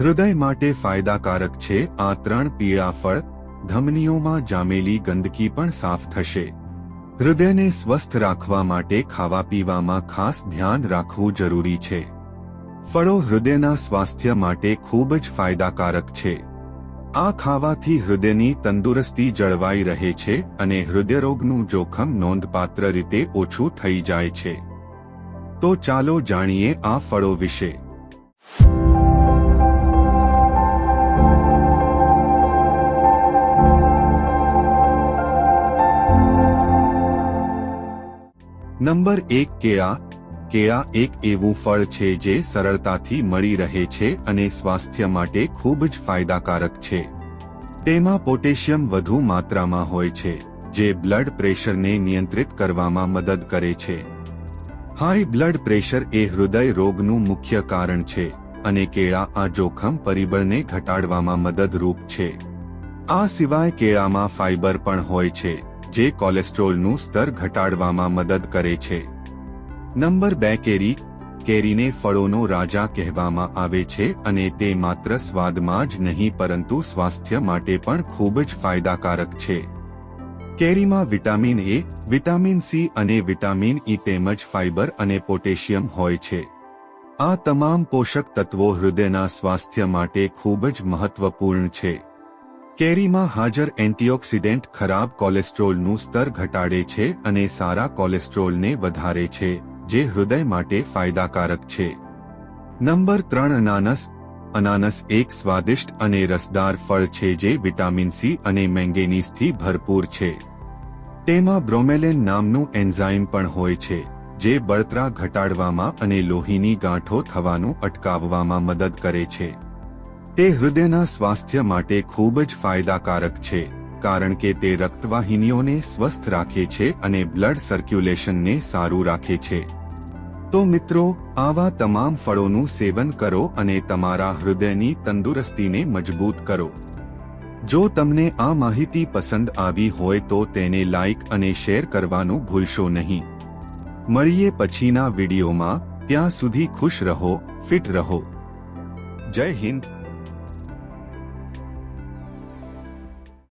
હૃદય માટે ફાયદાકારક છે. આ ત્રણ પીળા ફળ ધમનીઓમાં જામેલી ગંદકી પણ સાફ થશે. હૃદયને સ્વસ્થ રાખવા માટે ખાવા પીવામાં ખાસ ધ્યાન રાખવું જરૂરી છે. ફળો હૃદયના સ્વાસ્થ્ય માટે ખૂબ જ ફાયદાકારક છે. આ ખાવાથી હૃદયની તંદુરસ્તી જળવાઈ રહે છે અને હૃદયરોગનું જોખમ નોંધપાત્ર રીતે ઓછું થઈ જાય છે. તો ચાલો જાણીએ આ ફળો વિશે. નંબર એક કેળા. કેળા એક એવું ફળ છે જે સરળતાથી મળી રહે છે અને સ્વાસ્થ્ય માટે ખૂબ જ ફાયદાકારક છે. તેમાં પોટેશિયમ વધુ માત્રામાં હોય છે, જે બ્લડ પ્રેશરને નિયંત્રિત કરવામાં મદદ કરે છે. હાઈ બ્લડ પ્રેશર એ હૃદય રોગનું મુખ્ય કારણ છે, અને કેળા આ જોખમ પરિબળને ઘટાડવામાં મદદરૂપ છે. આ સિવાય કેળામાં ફાઇબર પણ હોય છે જે કોલેસ્ટ્રોલનું સ્તર ઘટાડવામાં મદદ કરે છે. નંબર બે, કેરી. કેરીને ફળોનો રાજા કહેવામાં આવે છે અને તે માત્ર સ્વાદમાં જ નહીં, પરંતુ સ્વાસ્થ્ય માટે પણ ખૂબ જ ફાયદાકારક છે. કેરીમાં વિટામિન એ, વિટામિન સી અને વિટામિન ઈ તેમજ ફાઇબર અને પોટેશિયમ હોય છે. આ તમામ પોષક તત્વો હૃદયના સ્વાસ્થ્ય માટે ખૂબ જ મહત્વપૂર્ણ છે. કેરીમાં હાજર એન્ટીઓક્સિડન્ટ ખરાબ કોલેસ્ટ્રોલનું સ્તર ઘટાડે છે અને સારા કોલેસ્ટ્રોલને વધારે છે, જે હૃદય માટે ફાયદાકારક છે. નંબર ત્રણ, અનાનસ. અનાનસ એક સ્વાદિષ્ટ અને રસદાર ફળ છે જે વિટામિન સી અને મેંગેનીઝથી ભરપૂર છે. તેમાં બ્રોમેલેન નામનું એન્ઝાઇમ પણ હોય છે, જે બળતરા ઘટાડવામાં અને લોહીની ગાંઠો થવાનું અટકાવવામાં મદદ કરે છે. તે હૃદયના સ્વાસ્થ્ય માટે ખૂબ જ ફાયદાકારક છે, કારણ કે તે રક્તવાહિનીઓને સ્વસ્થ રાખે છે અને બ્લડ સર્ક્યુલેશનને સારું રાખે છે. તો મિત્રો, આવા તમામ ફળોનું સેવન કરો અને તમારા હૃદયની તંદુરસ્તીને મજબૂત કરો. જો તમને આ માહિતી પસંદ આવી હોય તો તેને લાઇક અને શેર કરવાનું ભૂલશો નહીં. મળીએ પછીના વિડીયોમાં, ત્યાં સુધી ખુશ રહો, ફિટ રહો. જય હિન્દ.